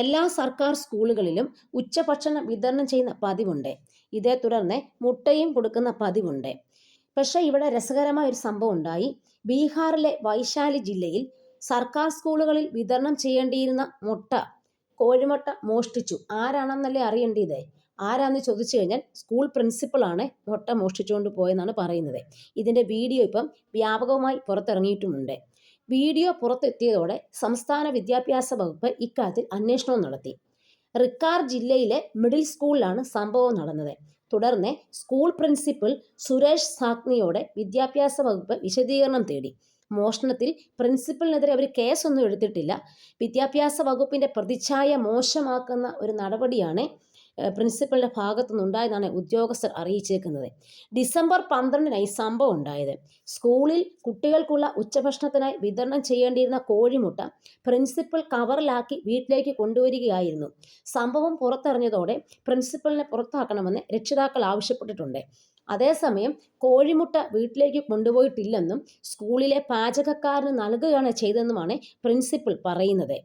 എല്ലാ സർക്കാർ സ്കൂളുകളിലും ഉച്ചഭക്ഷണം വിതരണം ചെയ്യുന്ന പതിവുണ്ട്. ഇതേ തുടർന്ന് മുട്ടയും കൊടുക്കുന്ന പതിവുണ്ട്. പക്ഷേ ഇവിടെ രസകരമായ ഒരു സംഭവം ഉണ്ടായി. ബീഹാറിലെ വൈശാലി ജില്ലയിൽ സർക്കാർ സ്കൂളുകളിൽ വിതരണം ചെയ്യേണ്ടിയിരുന്ന മുട്ട കോഴിമുട്ട മോഷ്ടിച്ചു. ആരാണെന്നല്ലേ അറിയേണ്ടത്? ആരാന്ന് ചോദിച്ചു കഴിഞ്ഞാൽ സ്കൂൾ പ്രിൻസിപ്പളാണ് മുട്ട മോഷ്ടിച്ചുകൊണ്ട് പോയെന്നാണ് പറയുന്നത്. ഇതിന്റെ വീഡിയോ ഇപ്പം വ്യാപകമായി പുറത്തിറങ്ങിയിട്ടുമുണ്ട്. വീഡിയോ പുറത്തെത്തിയതോടെ സംസ്ഥാന വിദ്യാഭ്യാസ വകുപ്പ് ഇക്കാര്യത്തിൽ അന്വേഷണവും നടത്തി. റിക്കാർ ജില്ലയിലെ മിഡിൽ സ്കൂളിലാണ് സംഭവം നടന്നത്. തുടർന്ന് സ്കൂൾ പ്രിൻസിപ്പൽ സുരേഷ് സാഗ്നിയോടെ വിദ്യാഭ്യാസ വകുപ്പ് വിശദീകരണം തേടി. മോഷണത്തിൽ പ്രിൻസിപ്പലിനെതിരെ അവർ കേസൊന്നും എടുത്തിട്ടില്ല. വിദ്യാഭ്യാസ വകുപ്പിന്റെ പ്രതിച്ഛായ മോശമാക്കുന്ന ഒരു നടപടിയാണ് പ്രിൻസിപ്പലിന്റെ ഭാഗത്തു നിന്നുണ്ടായതാണ് ഉദ്യോഗസ്ഥർ അറിയിച്ചേക്കുന്നത്. ഡിസംബർ പന്ത്രണ്ടിനായി സംഭവം ഉണ്ടായത്. സ്കൂളിൽ കുട്ടികൾക്കുള്ള ഉച്ചഭക്ഷണത്തിനായി വിതരണം ചെയ്യേണ്ടിയിരുന്ന കോഴിമുട്ട പ്രിൻസിപ്പൽ കവറിലാക്കി വീട്ടിലേക്ക് കൊണ്ടുവരികയായിരുന്നു. സംഭവം പുറത്തറിഞ്ഞതോടെ പ്രിൻസിപ്പലിനെ പുറത്താക്കണമെന്ന് രക്ഷിതാക്കൾ ആവശ്യപ്പെട്ടിട്ടുണ്ട്. അതേസമയം കോഴിമുട്ട വീട്ടിലേക്ക് കൊണ്ടുപോയിട്ടില്ലെന്നും സ്കൂളിലെ പാചകക്കാരന് നൽകുകയാണ് ചെയ്തതെന്നുമാണ് പ്രിൻസിപ്പൽ പറയുന്നത്.